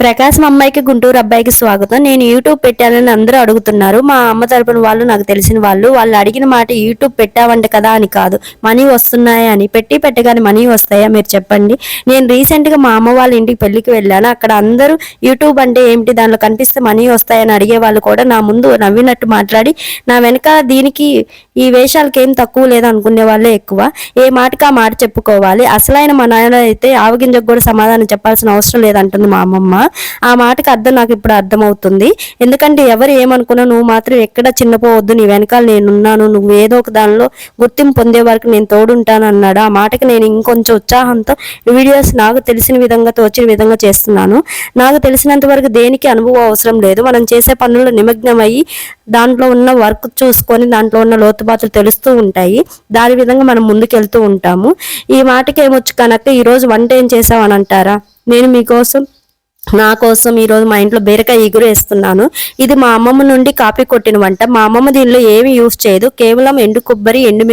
ప్రకాశం అమ్మాయికి గుంటూరు అబ్బాయికి స్వాగతం. నేను యూట్యూబ్ పెట్టానని అందరూ అడుగుతున్నారు. మా అమ్మ తరపున వాళ్ళు నాకు తెలిసిన వాళ్ళు వాళ్ళు అడిగిన మాట యూట్యూబ్ పెట్టావంట కదా అని కాదు. మనీ వస్తున్నాయా అని. పెట్టి పెట్టగానే మనీ వస్తాయా మీరు చెప్పండి. నేను రీసెంట్గా మా అమ్మ వాళ్ళ ఇంటికి పెళ్ళికి వెళ్ళాను. అక్కడ అందరూ యూట్యూబ్ అంటే ఏమిటి దానిలో కనిపిస్తే మనీ వస్తాయని అడిగే వాళ్ళు కూడా నా ముందు నవ్వినట్టు మాట్లాడి నా వెనక దీనికి ఈ వేషాలకి ఏం తక్కువ లేదు అనుకునే వాళ్ళే ఎక్కువ. ఏ మాటకి ఆ మాట చెప్పుకోవాలి. అసలైన మా నాయన అయితే ఆవగింజకు కూడా సమాధానం చెప్పాల్సిన అవసరం లేదంటుంది మా అమ్మమ్మ. ఆ మాటకి అర్థం నాకు ఇప్పుడు అర్థమవుతుంది. ఎందుకంటే ఎవరు ఏమనుకున్నా నువ్వు మాత్రం ఎక్కడ చిన్నపోవద్దు నీ వెనకాల నేనున్నాను నువ్వు ఏదో ఒక దానిలో గుర్తింపు పొందే వరకు నేను తోడుంటాను అన్నాడు. ఆ మాటకి నేను ఇంకొంచెం ఉత్సాహంతో వీడియోస్ నాకు తెలిసిన విధంగా తోచిన విధంగా చేస్తున్నాను. నాకు తెలిసినంత వరకు దేనికి అనుభవం అవసరం లేదు. మనం చేసే పనుల్లో నిమగ్నమయ్యి దాంట్లో ఉన్న వర్క్ చూసుకొని దాంట్లో ఉన్న లోతుపాతులు తెలుస్తూ ఉంటాయి. దాని విధంగా మనం ముందుకెళ్తూ ఉంటాము. ఈ మాటకి ఏమొచ్చు కనుక ఈరోజు వంట ఏం చేసావని అంటారా? నేను మీకోసం నా కోసం ఈరోజు మా ఇంట్లో బీరకాయ ఇగురు వేస్తున్నాను. ఇది మా అమ్మమ్మ నుండి కాపీ కొట్టిన వంట. మా అమ్మమ్మ దీనిలో ఏమి యూస్ చేయదు. కేవలం ఎండు కొబ్బరి ఎండు